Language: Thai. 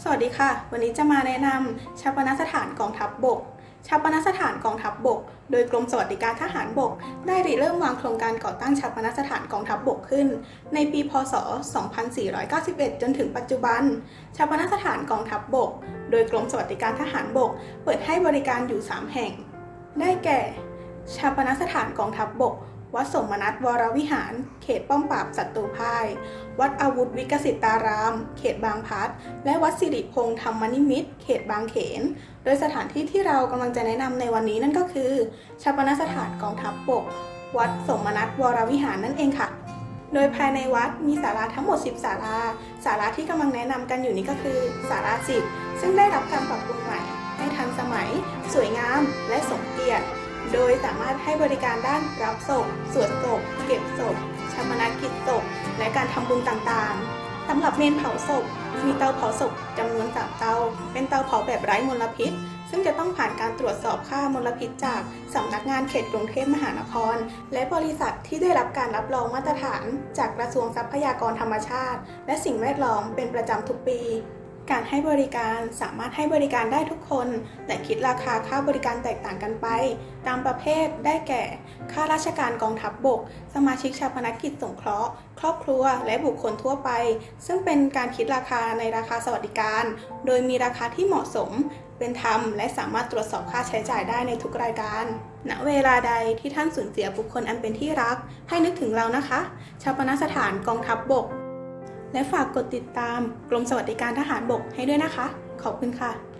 สวัสดีค่ะ วันนี้จะมาแนะนำชาปนสถานกองทัพบบกชาปนสถานกองทัพบบก โดยกรมสวัสดิการทหารบก ได้ริเริ่มวางโครงการก่อตั้งชาปนสถานกองทัพบบกขึ้น ในปี พศ 2491 จนถึงปัจจุบัน ชาปนสถานกองทัพบบก โดยกรมสวัสดิการทหารบก เปิดให้บริการอยู่ 3 แห่ง ได้แก่ ชาปนสถานกองทัพบบก วัดสมนัตวรวิหาร เขตป้อมปราบศัตรูพ่าย วัดอาวุธวิกสิตาราม เขตบางพัดและวัดสิริพงษ์ธรรมนิมิตเขตบางเขน โดยสถานที่ที่เรากำลังจะแนะนำในวันนี้นั่นก็คือชาปนสถานกองทัพบก วัดสมนัตวรวิหารนั่นเองค่ะ โดยภายในวัดมีศาลาทั้งหมด 10ศาลาศาลาที่กำลังแนะนำกันอยู่นี้ก็คือศาลา10ซึ่งได้รับการปรับปรุงใหม่ให้ทันสมัย สวยงาม และสมเกียรติ โดยสามารถให้บริการด้านรับศพ สวดศพ เก็บศพชาปนกิจศพ และการทำบุญต่างๆ สำหรับเมนเผาศพ มีเตาเผาศพจำนวน3เตา เป็นเตาเผาแบบไร้มลพิษ ซึ่งจะต้องผ่านการตรวจสอบค่ามลพิษจากสำนักงานเขตกรุงเทพมหานคร และบริษัทที่ได้รับการรับรองมาตรฐาน จากกระทรวงทรัพยากรธรรมชาติ และสิ่งแวดล้อมเป็นประจำทุกปี การให้บริการสามารถให้บริการได้ทุกคน แต่คิดราคาค่าบริการแตกต่างกันไป ตามประเภทได้แก่ ข้าราชการกองทัพบบก สมาชิกชาปนกิจสงเคราะห์ ครอบครัวและบุคคลทั่วไป ซึ่งเป็นการคิดราคาในราคาสวัสดิการ โดยมีราคาที่เหมาะสม เป็นธรรม และสามารถตรวจสอบค่าใช้จ่ายได้ในทุกรายการณเวลาใดที่ท่านสูญเสียบุคคลอันเป็นที่รัก ให้นึกถึงเรานะคะชาปนสถานกองทัพบบก และฝากกดติดตามกรมสวัสดิการทหารบกให้ด้วยนะคะ ขอบคุณค่ะ